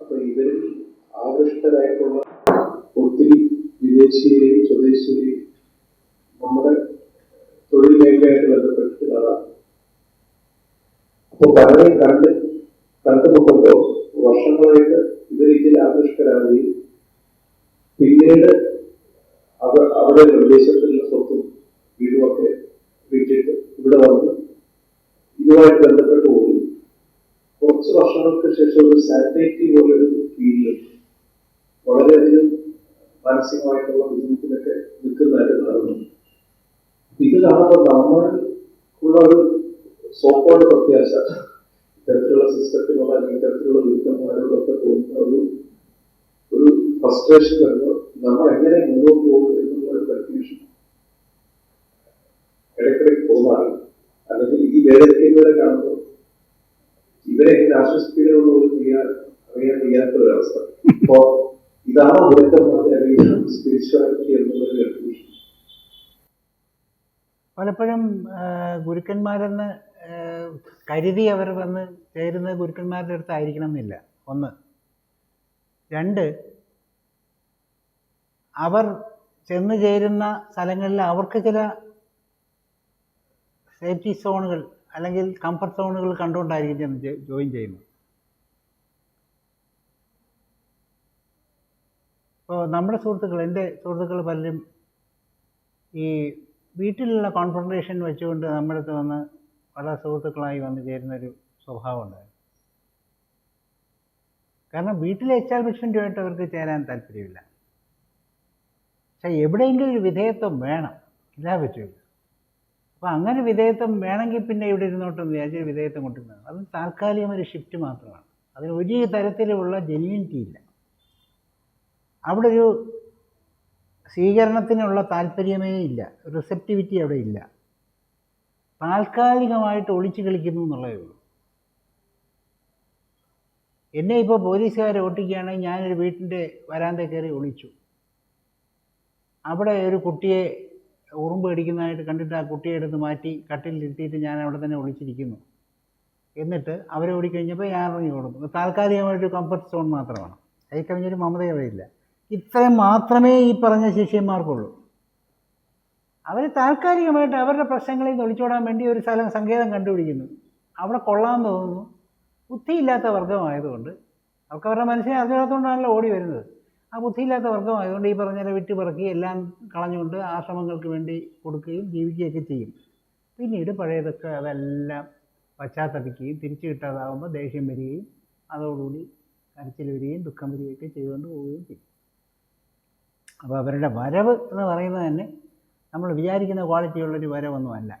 അപ്പൊ ഇവരിൽ ആകൃഷ്ടരായിട്ടുള്ള ഒത്തിരി വിദേശീയരെയും സ്വദേശിയെയും നമ്മുടെ തൊഴിൽ മേഖലയായിട്ട് ബന്ധപ്പെട്ടിട്ട് കാണാം. അപ്പൊ പലരെയും കണ്ട് കണ്ടുമുട്ടുമ്പോൾ വർഷങ്ങളായിട്ട് ഇവർ ഇതിൽ ആകൃഷ്ടരാകുകയും പിന്നീട് അവർ അവിടെ പ്രദേശത്തുള്ള സ്വത്തും വീടുമൊക്കെ വിറ്റിട്ട് ഇവിടെ വന്ന് ഇതുമായിട്ട് ബന്ധപ്പെട്ട് പോയി കുറച്ച് വർഷങ്ങൾക്ക് ശേഷം ഒരു സാറ്റലൈറ്റി പോലൊരു ഫീൽഡ് വളരെയധികം മാനസികമായിട്ടുള്ള ബുദ്ധിമുട്ടിലൊക്കെ നിൽക്കുന്നതായിട്ട് കാണുന്നു. ഇത് കാണുമ്പോൾ നമ്മൾ ഉള്ള ഒരു സോപ്പോട് പ്രത്യാശ. ഇത്തരത്തിലുള്ള സിസ്റ്റത്തിനോട് അല്ലെങ്കിൽ ഇത്തരത്തിലുള്ള നീക്കന്മാരോടൊക്കെ തോന്നുന്ന ഒരു ഒരു ഫ്രസ്ട്രേഷൻ വരുമ്പോൾ നമ്മൾ എങ്ങനെ മുന്നോട്ട് പോകും എന്നുള്ള ഒരു കൺഫ്യൂഷൻ ഇടയ്ക്കിടയ്ക്ക് തോന്നാറില്ല അല്ലെങ്കിൽ ഈ വേദനയ്ക്കുന്നവരെ കാണുമ്പോൾ ഇവരെ ആശ്വസിപ്പിക്കണമെന്ന് പോലും അറിയാൻ വയ്യാത്ത ഒരവസ്ഥ അപ്പോ ഇതാണ് ഒരുക്കം സ്പിരിച്വാലിറ്റി എന്നുള്ളത് കൺഫ്യൂഷൻ പലപ്പോഴും ഗുരുക്കന്മാരെന്ന് കരുതി അവർ വന്ന് ചേരുന്നത് ഗുരുക്കന്മാരുടെ അടുത്തായിരിക്കണം എന്നില്ല. ഒന്ന്. രണ്ട് അവർ ചെന്ന് ചേരുന്ന സ്ഥലങ്ങളിൽ അവർക്ക് ചില സേഫ്റ്റി സോണുകൾ അല്ലെങ്കിൽ കംഫർട്ട് സോണുകൾ കണ്ടുകൊണ്ടായിരിക്കും ഞാൻ ജോയിൻ ചെയ്യുന്നത്. ഇപ്പോൾ നമ്മുടെ സുഹൃത്തുക്കൾ എന്റെ സുഹൃത്തുക്കൾ പലരും ഈ വീട്ടിലുള്ള കോൺഫെഡറേഷൻ വെച്ചുകൊണ്ട് നമ്മുടെ അടുത്ത് വന്ന് പല സുഹൃത്തുക്കളായി വന്ന് ചേരുന്നൊരു സ്വഭാവം ഉണ്ടായിരുന്നു. കാരണം വീട്ടിലെ എസ്റ്റാബ്ലിഷ്മെന്റുമായിട്ട് അവർക്ക് ചേരാൻ താല്പര്യമില്ല. പക്ഷേ എവിടെയെങ്കിലും ഒരു വിധേയത്വം വേണം. എല്ലാ പറ്റില്ല. അപ്പോൾ അങ്ങനെ വിധേയത്വം വേണമെങ്കിൽ പിന്നെ ഇവിടെ ഇരുന്നോട്ടും വിചാരിച്ച് വിധേയത്വം കൊണ്ടിരുന്നത് അത് താൽക്കാലികം ഒരു ഷിഫ്റ്റ് മാത്രമാണ്. അതിന് ഒരു തരത്തിലുള്ള ജെന്യൂനിറ്റി ഇല്ല. അവിടെ ഒരു സ്വീകരണത്തിനുള്ള താല്പര്യമേ ഇല്ല. റിസെപ്റ്റിവിറ്റി അവിടെ ഇല്ല. താൽക്കാലികമായിട്ട് ഒളിച്ചു കളിക്കുന്നു എന്നുള്ളതേ ഉള്ളൂ. എന്നെ ഇപ്പോൾ പോലീസുകാർ ഓട്ടിക്കുകയാണെങ്കിൽ ഞാനൊരു വീട്ടിന്റെ വരാന്ത കയറി ഒളിച്ചു. അവിടെ ഒരു കുട്ടിയെ ഉറുമ്പ് കടിക്കുന്നതായിട്ട് കണ്ടിട്ട് ആ കുട്ടിയെ എടുത്ത് മാറ്റി കട്ടിലിരുത്തിയിട്ട് ഞാൻ അവിടെ തന്നെ ഒളിച്ചിരിക്കുന്നു. എന്നിട്ട് അവരെ ഓടിക്കഴിഞ്ഞപ്പോൾ ഞാൻ ഇറങ്ങി ഓടുന്നു. താൽക്കാലികമായിട്ട് കംഫർട്ട് സോൺ മാത്രമാണ്. അതിൽ കഴിഞ്ഞൊരു മമത ഇത്രയും മാത്രമേ ഈ പറഞ്ഞ ശിഷ്യന്മാർക്കുള്ളൂ. അവർ താൽക്കാലികമായിട്ട് അവരുടെ പ്രശ്നങ്ങളിൽ നിന്ന് ഒളിച്ചോടാൻ വേണ്ടി ഒരു സ്ഥലം സങ്കേതം കണ്ടുപിടിക്കുന്നു. അവിടെ കൊള്ളാമെന്ന് തോന്നുന്നു. ബുദ്ധിയില്ലാത്ത വർഗമായതുകൊണ്ട് അവർക്ക് അവരുടെ മനസ്സിനെ അറിഞ്ഞിടത്തോണ്ടാണല്ലോ ഓടി വരുന്നത്. ആ ബുദ്ധിയില്ലാത്ത വർഗമായതുകൊണ്ട് ഈ പറഞ്ഞ വിറ്റ് പറക്കി എല്ലാം കളഞ്ഞുകൊണ്ട് ആശ്രമങ്ങൾക്ക് വേണ്ടി കൊടുക്കുകയും ജീവിക്കുകയൊക്കെ ചെയ്യും. പിന്നീട് പഴയതൊക്കെ അതെല്ലാം പശ്ചാത്തപിക്കുകയും തിരിച്ചു കിട്ടാതാവുമ്പോൾ ദേഷ്യം വരികയും അതോടുകൂടി കരച്ചിൽ വരികയും ദുഃഖം വരികയൊക്കെ ചെയ്തുകൊണ്ട് പോവുകയും ചെയ്യും. അപ്പോൾ അവരുടെ വരവ് എന്ന് പറയുന്നത് തന്നെ നമ്മൾ വിചാരിക്കുന്ന ക്വാളിറ്റിയുള്ളൊരു വരവൊന്നുമല്ല.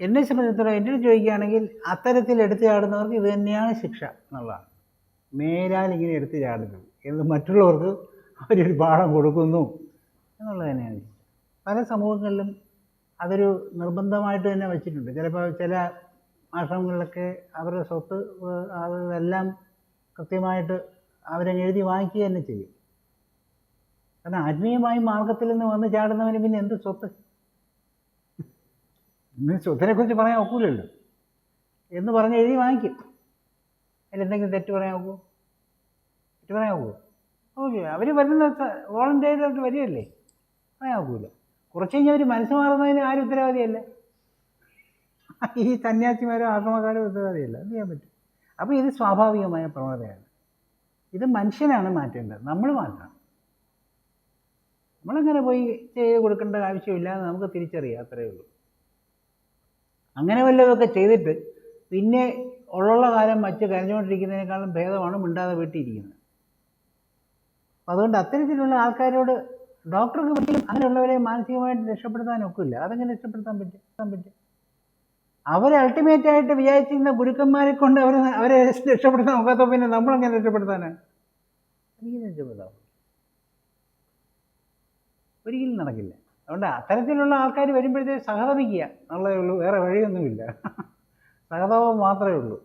എന്നെ സംബന്ധിച്ചിടത്തോളം എന്നോട് ചോദിക്കുകയാണെങ്കിൽ അത്തരത്തിൽ എടുത്തു ചാടുന്നവർക്ക് ഇത് തന്നെയാണ് ശിക്ഷ എന്നുള്ളതാണ്. മേലാൽ ഇങ്ങനെ എടുത്ത് ചാടുന്നത് എന്ന് മറ്റുള്ളവർക്ക് അവരൊരു പാഠം കൊടുക്കുന്നു. എന്നുള്ളത് തന്നെയാണ് പല സമൂഹങ്ങളിലും അതൊരു നിർബന്ധമായിട്ട് തന്നെ വെച്ചിട്ടുണ്ട്. ചിലപ്പോൾ ചില ആശ്രമങ്ങളിലൊക്കെ അവരുടെ സ്വത്ത് അതെല്ലാം കൃത്യമായിട്ട് അവരങ്ങ് എഴുതി വാങ്ങിക്കുക തന്നെ ചെയ്യും. കാരണം ആത്മീയമായി മാർഗത്തിൽ നിന്ന് വന്ന് ചാടുന്നവന് പിന്നെ എന്ത് സ്വത്ത്? ഇന്ന് സ്വത്തിനെക്കുറിച്ച് പറയാൻ ഒക്കൂലല്ലോ. എന്ന് പറഞ്ഞ് എഴുതി വാങ്ങിക്കും. അതിലെന്തെങ്കിലും തെറ്റ് പറയാൻ ഒക്കൂ? പറയാൻ പോകും ഓക്കെ അവർ വരുന്ന വോളണ്ടിയറായിട്ട് വരികയല്ലേ? പറയാൻ പോകില്ല കുറച്ച് കഴിഞ്ഞാൽ അവർ മനസ്സ് മാറുന്നതിന് ആരും ഉത്തരവാദിയല്ല. ഈ സന്യാസിമാരോ ആശ്രമക്കാരോ ഉത്തരവാദിയല്ല. എന്ത് ചെയ്യാൻ പറ്റും. അപ്പോൾ ഇത് സ്വാഭാവികമായ പ്രവണതയാണ്. ഇത് മനുഷ്യനാണ് മാറ്റേണ്ടത്. നമ്മൾ മാറ്റണം. നമ്മളങ്ങനെ പോയി ചെയ്ത് കൊടുക്കേണ്ട ആവശ്യമില്ല എന്ന് നമുക്ക് തിരിച്ചറിയാം. അത്രയേ ഉള്ളൂ. അങ്ങനെ വല്ലതൊക്കെ ചെയ്തിട്ട് പിന്നെ ഉള്ള കാലം വച്ച് കരഞ്ഞുകൊണ്ടിരിക്കുന്നതിനേക്കാളും ഭേദമാണ് മിണ്ടാതെ വീട്ടിയിരിക്കുന്നത് അതുകൊണ്ട് അത്തരത്തിലുള്ള ആൾക്കാരോട് ഡോക്ടർക്ക് പറ്റിയും അങ്ങനെയുള്ളവരെ മാനസികമായിട്ട് രക്ഷപ്പെടുത്താൻ ഒക്കില്ല. അതെങ്ങനെ രക്ഷപ്പെടുത്താൻ പറ്റും? പറ്റും. അവർ അൾട്ടിമേറ്റ് ആയിട്ട് വിചാരിച്ചിരുന്ന ഗുരുക്കന്മാരെ കൊണ്ട് അവരെ അവരെ രക്ഷപ്പെടുത്താൻ നോക്കാത്ത പിന്നെ നമ്മളെങ്ങനെ രക്ഷപ്പെടുത്താനാണ് ഒരിക്കലും രക്ഷപ്പെടുത്താം ഒരിക്കലും നടക്കില്ല. അതുകൊണ്ട് അത്തരത്തിലുള്ള ആൾക്കാർ വരുമ്പോഴത്തേക്ക് സഹതപിക്കുക. എന്നുള്ളതേ ഉള്ളൂ. വേറെ വഴിയൊന്നുമില്ല. സഹതാപം മാത്രമേ ഉള്ളൂ.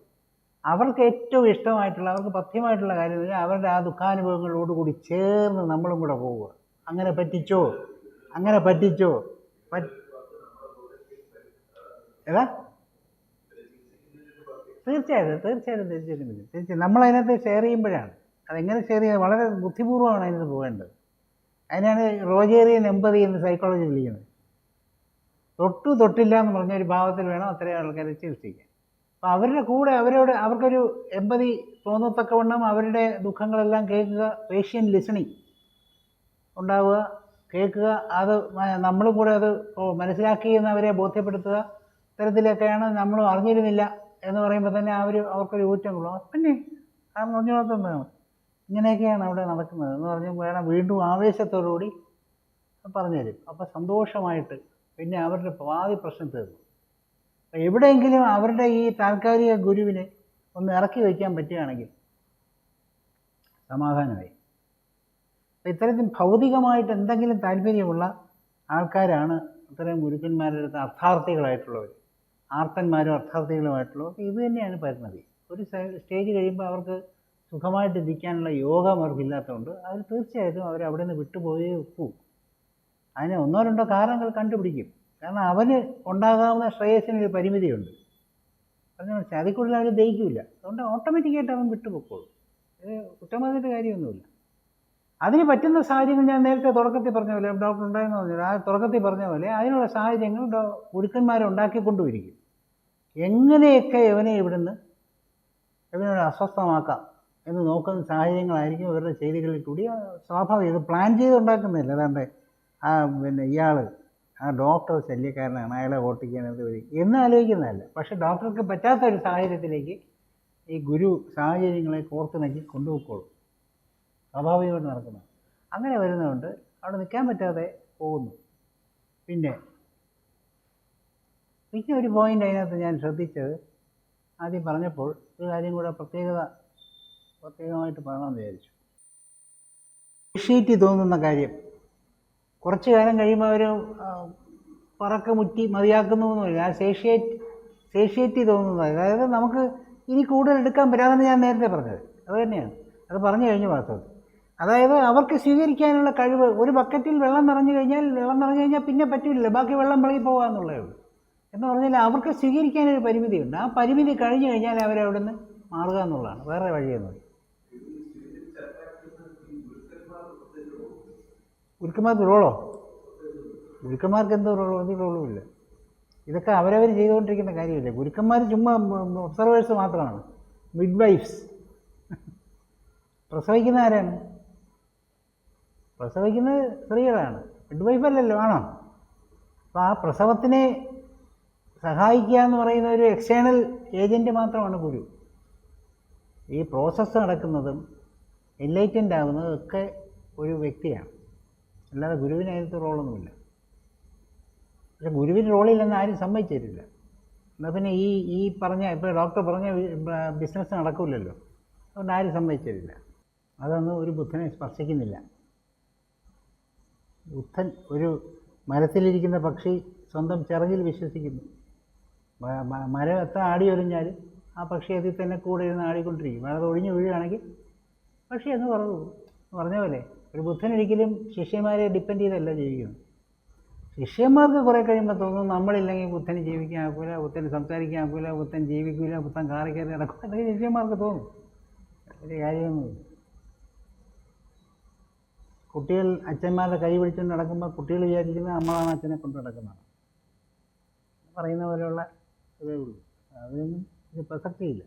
അവർക്ക് ഏറ്റവും ഇഷ്ടമായിട്ടുള്ള അവർക്ക് പഥ്യമായിട്ടുള്ള കാര്യം അവരുടെ ആ ദുഃഖാനുഭവങ്ങളോടുകൂടി ചേർന്ന് നമ്മളും കൂടെ പോവുക. അങ്ങനെ പറ്റിച്ചോ? അങ്ങനെ പറ്റിച്ചോ? പറ്റ് ഏതാ? തീർച്ചയായിട്ടും തീർച്ചയായിട്ടും തീർച്ചയായിട്ടും തീർച്ചയായും നമ്മളതിനകത്ത് ഷെയർ ചെയ്യുമ്പോഴാണ്. അതെങ്ങനെ ഷെയർ ചെയ്യുന്നത് വളരെ ബുദ്ധിപൂർവമാണ് അതിനകത്ത് പോകേണ്ടത്. അതിനാണ് റോജേറിയൻ എമ്പതി എന്ന് സൈക്കോളജി വിളിക്കുന്നത്. തൊട്ടു തൊട്ടില്ല എന്ന് പറഞ്ഞ ഒരു ഭാവത്തിൽ വേണം അത്രയും ആൾക്കാരെ ചികിത്സിക്കാൻ. അപ്പോൾ അവരുടെ കൂടെ അവരോട് അവർക്കൊരു എമ്പതി തോന്നത്തക്കവണ്ണം അവരുടെ ദുഃഖങ്ങളെല്ലാം കേൾക്കുക പേഷ്യൻ ലിസണിങ് ഉണ്ടാവുക കേൾക്കുക അത് നമ്മളും കൂടെ അത് മനസ്സിലാക്കി അവരെ ബോധ്യപ്പെടുത്തുക. ഇത്തരത്തിലൊക്കെയാണ് നമ്മൾ അറിഞ്ഞിരുന്നില്ല എന്ന് പറയുമ്പോൾ തന്നെ അവർ അവർക്കൊരു ഊറ്റം കൊള്ളും. പിന്നെ കാരണം പറഞ്ഞു വേണം ഇങ്ങനെയൊക്കെയാണ് അവിടെ നടക്കുന്നത് എന്ന് പറഞ്ഞ് വേണം വീണ്ടും ആവേശത്തോടുകൂടി പറഞ്ഞുതരും. അപ്പോൾ സന്തോഷമായിട്ട് പിന്നെ അവരുടെ പാതി പ്രശ്നം തീർന്നു. എവിടെയെങ്കിലും അവരുടെ ഈ താൽക്കാലിക ഗുരുവിനെ ഒന്ന് ഇറക്കി വയ്ക്കാൻ പറ്റുകയാണെങ്കിൽ സമാധാനമായി. അപ്പം ഇത്തരത്തിൽ ഭൗതികമായിട്ട് എന്തെങ്കിലും താല്പര്യമുള്ള ആൾക്കാരാണ് അത്തരം ഗുരുക്കന്മാരുടെ അടുത്ത് അർത്ഥാർത്ഥികളായിട്ടുള്ളവർ ആർത്തന്മാരും അർത്ഥാർത്ഥികളുമായിട്ടുള്ളവർ. ഇത് തന്നെയാണ് പരിണതി. ഒരു സ്റ്റേജ് കഴിയുമ്പോൾ അവർക്ക് സുഖമായിട്ട് ഇരിക്കാനുള്ള യോഗം അവർക്കില്ലാത്തതുകൊണ്ട് അവർ തീർച്ചയായിട്ടും അവർ അവിടെ നിന്ന് വിട്ടുപോയേ ഒക്കൂ. അതിന് ഒന്നോ രണ്ടോ കാരണങ്ങൾ കണ്ടുപിടിക്കും. കാരണം അവന് ഉണ്ടാകാവുന്ന ശ്രേയസിന് ഒരു പരിമിതിയുണ്ട്. പറഞ്ഞു മനസ്സിലായി അതിൽ അവർ ദഹിക്കില്ല അതുകൊണ്ട് ഓട്ടോമാറ്റിക്കായിട്ട് അവൻ വിട്ടുപോക്കോളും. ഇത് കുറ്റം പറഞ്ഞിട്ട് കാര്യമൊന്നുമില്ല. അതിന് പറ്റുന്ന സാഹചര്യങ്ങൾ ഞാൻ നേരത്തെ തുടക്കത്തിൽ പറഞ്ഞ പോലെ ഡോക്ടർ ഉണ്ടായെന്ന് പറഞ്ഞു ആ തുടക്കത്തിൽ പറഞ്ഞ പോലെ അതിനുള്ള സാഹചര്യങ്ങൾ ഡോ- ഉണ്ടാക്കിക്കൊണ്ടുമിരിക്കും എങ്ങനെയൊക്കെ ഇവനെ ഇവിടുന്ന് ഇവനോട് അസ്വസ്ഥമാക്കാം എന്ന് നോക്കുന്ന സാഹചര്യങ്ങളായിരിക്കും ഇവരുടെ ചെയ്തികളിൽ കൂടി. സ്വാഭാവികം ഇത് പ്ലാൻ ചെയ്ത് ഉണ്ടാക്കുന്നില്ല അതാണ്ട് ആ പിന്നെ ഇയാൾ ആ ഡോക്ടർ ശല്യക്കാരനാണ്. അയാളെ ഓട്ടിക്കുന്നത് വഴി എന്ന് ആലോചിക്കുന്നതല്ല. പക്ഷെ ഡോക്ടർക്ക് പറ്റാത്ത ഒരു സാഹചര്യത്തിലേക്ക് ഈ ഗുരു സാഹചര്യങ്ങളെ കോർത്തിണക്കി കൊണ്ടുപോയിക്കോളും. സ്വാഭാവികമായിട്ട് നടക്കുന്നത് അങ്ങനെ വരുന്നതുകൊണ്ട് അവിടെ നിൽക്കാൻ പറ്റാതെ പോകുന്നു. പിന്നെ പിന്നെ ഒരു പോയിന്റ് അതിനകത്ത് ഞാൻ ശ്രദ്ധിച്ചത്. ആദ്യം പറഞ്ഞപ്പോൾ ഒരു കാര്യം കൂടെ പ്രത്യേകത പ്രത്യേകമായിട്ട് പറയണമെന്ന് വിചാരിച്ചു. ഷീറ്റ് തോന്നുന്ന കാര്യം കുറച്ച് കാലം കഴിയുമ്പോൾ അവർ പറക്ക മുറ്റി മതിയാക്കുന്നു എന്ന് പറയും ആ സേഷ്യേറ്റ് സേഷ്യേറ്റി തോന്നുന്നത് അതായത് നമുക്ക് ഇനി കൂടുതൽ എടുക്കാൻ പറ്റാതെന്ന് ഞാൻ നേരത്തെ പറഞ്ഞത്. അത് തന്നെയാണ്. അത് പറഞ്ഞു കഴിഞ്ഞ വാസ്തവത്തിൽ. അതായത് അവർക്ക് സ്വീകരിക്കാനുള്ള കഴിവ് ഒരു ബക്കറ്റിൽ വെള്ളം നിറഞ്ഞു കഴിഞ്ഞാൽ വെള്ളം നിറഞ്ഞു കഴിഞ്ഞാൽ പിന്നെ പറ്റില്ല ബാക്കി വെള്ളം വെളിയിൽ പോകാമെന്നുള്ളേ ഉള്ളൂ. എന്ന് പറഞ്ഞാൽ അവർക്ക് സ്വീകരിക്കാനൊരു പരിമിതിയുണ്ട്. ആ പരിമിതി കഴിഞ്ഞു കഴിഞ്ഞാൽ അവരവിടെ നിന്ന് മാറുക എന്നുള്ളതാണ്. വേറെ വഴിയൊന്നുമില്ല. ഗുരുക്കന്മാർക്ക് റോളോ? ഗുരുക്കന്മാർക്ക് എന്തോ റോളോ? ഒരു റോളും ഇല്ല ഇതൊക്കെ അവരവർ ചെയ്തുകൊണ്ടിരിക്കുന്ന കാര്യമില്ല? ഗുരുക്കന്മാർ ചുമ്മാ ഒബ്സർവേഴ്സ് മാത്രമാണ്. മിഡ് വൈഫ്സ് പ്രസവിക്കുന്ന ആരാണ്? പ്രസവിക്കുന്നത് സ്ത്രീകളാണ്. മിഡ് വൈഫ് അല്ലല്ലോ ആണോ? അപ്പോൾ ആ പ്രസവത്തിനെ സഹായിക്കുക എന്ന് പറയുന്ന ഒരു എക്സ്റ്റേണൽ ഏജന്റ് മാത്രമാണ് ഗുരു. ഈ പ്രോസസ്സ് നടക്കുന്നതും എൻലൈറ്റന്റ് ആകുന്നതും ഒക്കെ ഒരു വ്യക്തിയാണ്. അല്ലാതെ ഗുരുവിന് അതിനകത്ത് റോളൊന്നുമില്ല. പക്ഷെ ഗുരുവിന് റോളില്ലെന്ന് ആരും സമ്മതിച്ചിട്ടില്ല. എന്നാൽ പിന്നെ ഈ ഈ പറഞ്ഞ ഇപ്പോൾ ഡോക്ടർ പറഞ്ഞ ബിസിനസ് നടക്കില്ലല്ലോ അതുകൊണ്ട് ആരും സമ്മതിച്ചിട്ടില്ല. അതൊന്നും ഒരു ബുദ്ധനെ സ്പർശിക്കുന്നില്ല. ബുദ്ധൻ ഒരു മരത്തിലിരിക്കുന്ന പക്ഷി സ്വന്തം ചിറകിൽ വിശ്വസിക്കുന്നു. മരം എത്ര ആടി ഒരിഞ്ഞാൽ ആ പക്ഷി അതിൽ തന്നെ കൂടെ ഇരുന്ന് ആടിക്കൊണ്ടിരിക്കും. അത് ഒഴിഞ്ഞു വീഴുകയാണെങ്കിൽ പക്ഷി അന്ന് പറഞ്ഞു പറഞ്ഞ പോലെ ഒരു ബുദ്ധൻ ഒരിക്കലും ശിഷ്യന്മാരെ ഡിപ്പെൻഡ് ചെയ്തല്ല ജീവിക്കുന്നത്. ശിഷ്യന്മാർക്ക് കുറേ കഴിയുമ്പോൾ തോന്നും നമ്മളില്ലെങ്കിൽ ബുദ്ധന് ജീവിക്കാൻ ആക്കൂല ബുദ്ധന് സംസാരിക്കാൻ ആക്കൂല ബുദ്ധൻ ജീവിക്കൂല ബുദ്ധൻ കാറി കയറി നടക്കൂല എന്നൊക്കെ ശിഷ്യന്മാർക്ക് തോന്നും. ഒരു കാര്യമൊന്നുമില്ല കുട്ടികൾ അച്ഛന്മാരുടെ കൈ പിടിച്ചുകൊണ്ട് നടക്കുമ്പോൾ കുട്ടികൾ വിചാരിക്കുന്നത് നമ്മളാണ് അച്ഛനെ കൊണ്ട് നടക്കുന്നതാണ് പറയുന്ന പോലെയുള്ള ഇതേ ഉള്ളൂ. അതിനൊന്നും പ്രസക്തിയില്ല.